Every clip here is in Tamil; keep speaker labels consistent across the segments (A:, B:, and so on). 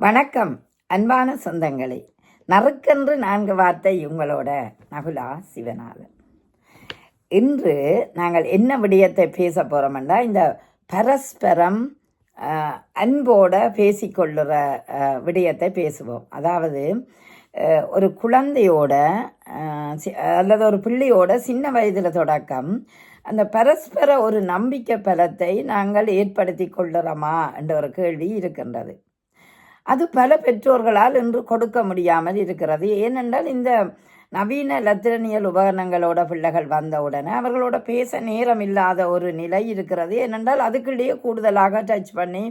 A: வணக்கம். அன்பான சொந்தங்களே நறுக்கென்று நான்கு வார்த்தை உங்களோட நகுலா சிவநாதன். இன்று நாங்கள் என்ன விடயத்தை பேச போகிறோம்னா இந்த பரஸ்பரம் அன்போட பேசிக்கொள்ளுற விடயத்தை பேசுவோம். அதாவது ஒரு குழந்தையோட சி- அல்லது ஒரு பிள்ளையோட சின்ன வயதில் தொடக்கம் அந்த பரஸ்பர ஒரு நம்பிக்கை பலத்தை நாங்கள் ஏற்படுத்தி கொள்ளுறோமா என்ற ஒரு கேள்வி இருக்கின்றது. அது பல பெற்றோர்களால் இன்று கொடுக்க முடியாமல் இருக்கிறது. ஏனென்றால் இந்த நவீன இலத்திரனியல் உபகரணங்களோட பிள்ளைகள் வந்தவுடனே அவர்களோட பேச நேரம் இல்லாத ஒரு நிலை இருக்கிறது. ஏனென்றால் அதுக்குள்ளேயே கூடுதலாக டச் பண்ணி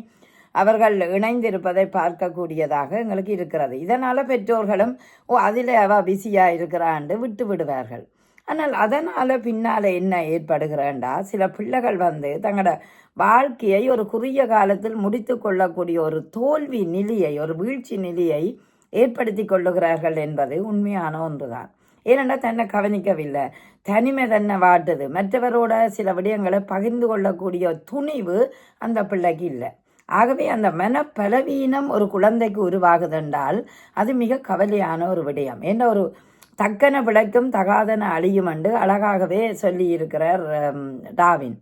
A: அவர்கள் இணைந்திருப்பதை பார்க்கக்கூடியதாக எங்களுக்கு இருக்கிறது. இதனால் பெற்றோர்களும் ஓ அதில் அவ பிஸியாக இருக்கிறாண்டு விட்டு விடுவார்கள். ஆனால் அதனால் பின்னால் என்ன ஏற்படுகிறேன்டா? சில பிள்ளைகள் வந்து தங்களோட வாழ்க்கையை ஒரு குறுகிய காலத்தில் முடித்து கொள்ளக்கூடிய ஒரு தோல்வி நிலையை ஒரு வீழ்ச்சி நிலையை ஏற்படுத்தி கொள்ளுகிறார்கள் என்பது உண்மையான ஒன்றுதான். ஏனென்றால் தன்னை கவனிக்கவில்லை. தனிமை தன்னை வாட்டுது. மற்றவரோட சில விடயங்களை பகிர்ந்து கொள்ளக்கூடிய துணிவு அந்த பிள்ளைக்கு இல்லை. ஆகவே அந்த மனப்பலவீனம் ஒரு குழந்தைக்கு உருவாகுதென்றால் அது மிக கவலையான ஒரு விடயம். என்ற ஒரு தக்கன பிழைக்கும் தகாதன அழியும் என்று அழகாகவே சொல்லியிருக்கிறார் டாவின்.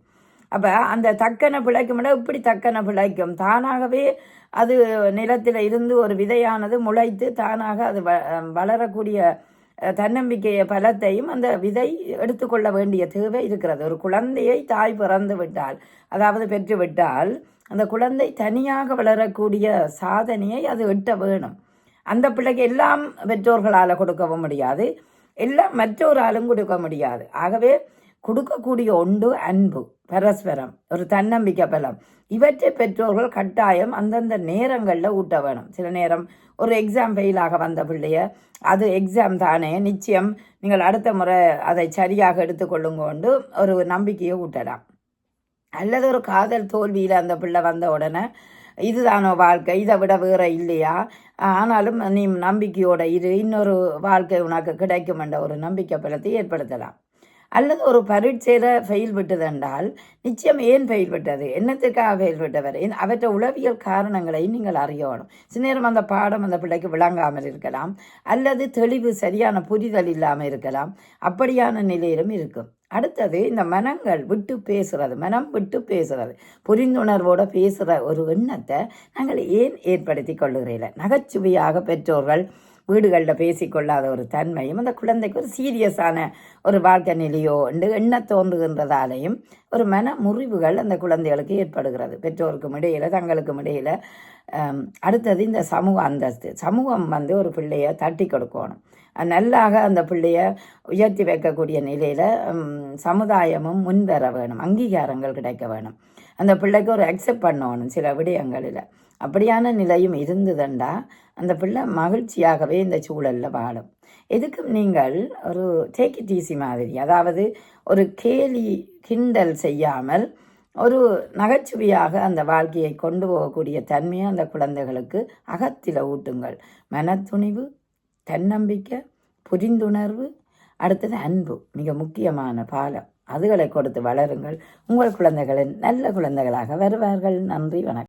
A: அப்போ அந்த தக்கன பிழைக்கும் விட இப்படி தக்கன பிழைக்கும் தானாகவே அது நிலத்தில் இருந்து ஒரு விதையானது முளைத்து தானாக அது வ வளரக்கூடிய தன்னம்பிக்கையை தன்னம்பிக்கைய பலத்தையும் அந்த விதை எடுத்துக்கொள்ள வேண்டிய தேவை இருக்கிறது. ஒரு குழந்தையை தாய் பிறந்து விட்டால் அதாவது பெற்று விட்டால் அந்த குழந்தை தனியாக வளரக்கூடிய சாதனையை அது எட்ட வேணும். அந்த பிள்ளைக்கு எல்லாம் பெற்றோர்களால் கொடுக்கவும் முடியாது. எல்லாம் மற்றொராலும் கொடுக்க முடியாது. ஆகவே கொடுக்கக்கூடிய ஒன்று அன்பு பரஸ்பரம் ஒரு தன்னம்பிக்கை பலம். இவற்றை பெற்றோர்கள் கட்டாயம் அந்தந்த நேரங்களில் ஊட்ட வேணும். சில நேரம் ஒரு எக்ஸாம் ஃபெயிலாக வந்த பிள்ளைய அது எக்ஸாம் தானே நிச்சயம் நீங்கள் அடுத்த முறை அதை சரியாக எடுத்துக்கொள்ளுங்கொண்டு ஒரு நம்பிக்கையை ஊட்டலாம். அல்லது ஒரு காதல் தோல்வியில் அந்த பிள்ளை வந்த உடனே இதுதானோ வாழ்க்கை? இதை விட வேற இல்லையா? ஆனாலும் நீ நம்பிக்கையோட இரு. இன்னொரு வாழ்க்கை உனக்கு கிடைக்கும் என்ற ஒரு நம்பிக்கை பலத்தை ஏற்படுத்தலாம். அல்லது ஒரு பரீட்சையில் ஃபெயில் விட்டதென்றால் நிச்சயம் ஏன் ஃபெயில் விட்டது? என்னத்துக்காக ஃபெயில் விட்டவர்? அவற்றை உளவியல் காரணங்களை நீங்கள் அறியணும். சில நேரம் அந்த பாடம் அந்த பிள்ளைக்கு விளங்காமல் இருக்கலாம். அல்லது தெளிவு சரியான புரிதல் இல்லாமல் இருக்கலாம். அப்படியான நிலையிலும் இருக்கும். அடுத்தது இந்த மனங்கள் விட்டு பேசுறது மனம் விட்டு பேசுறது புரிந்துணர்வோடு பேசுகிற ஒரு எண்ணத்தை நாங்கள் ஏன் ஏற்படுத்தி கொள்ளுகிறீர்கள் நகைச்சுவையாக பெற்றோர்கள் வீடுகளில் பேசிக்கொள்ளாத ஒரு தன்மையும் அந்த குழந்தைக்கு ஒரு சீரியஸான ஒரு வாழ்க்கை நிலையோ என்று எண்ண தோன்றுகின்றதாலேயும் ஒரு மன முறிவுகள் அந்த குழந்தைகளுக்கு ஏற்படுகிறது. பெற்றோருக்கும் இடையில் தங்களுக்கும் இடையில் அடுத்தது இந்த சமூக அந்தஸ்து. சமூகம் வந்து ஒரு பிள்ளையை தட்டி கொடுக்கணும். அது நல்லாக அந்த பிள்ளைய உயர்த்தி வைக்கக்கூடிய நிலையில் சமுதாயமும் முன்வர வேணும். அங்கீகாரங்கள் கிடைக்க வேணும். அந்த பிள்ளைக்கு ஒரு அக்செப்ட் பண்ணணும் சில விடயங்களில். அப்படியான நிலையும் இருந்ததுண்டா? அந்த பிள்ளை மகிழ்ச்சியாகவே இந்த சூழலில் வாழும். எதுக்கும் நீங்கள் ஒரு டேக்கி டீசி மாதிரி அதாவது ஒரு கேலி கிண்டல் செய்யாமல் ஒரு நகைச்சுவையாக அந்த வாழ்க்கையை கொண்டு போகக்கூடிய தன்மையை அந்த குழந்தைகளுக்கு அகத்தில் ஊட்டுங்கள். மனத்துணிவு தன்னம்பிக்கை புரிந்துணர்வு அடுத்தது அன்பு மிக முக்கியமான பாலம் அதுகளை கொடுத்து வளருங்கள். உங்கள் குழந்தைகளின் நல்ல குழந்தைகளாக வருவார்கள். நன்றி வணக்கம்.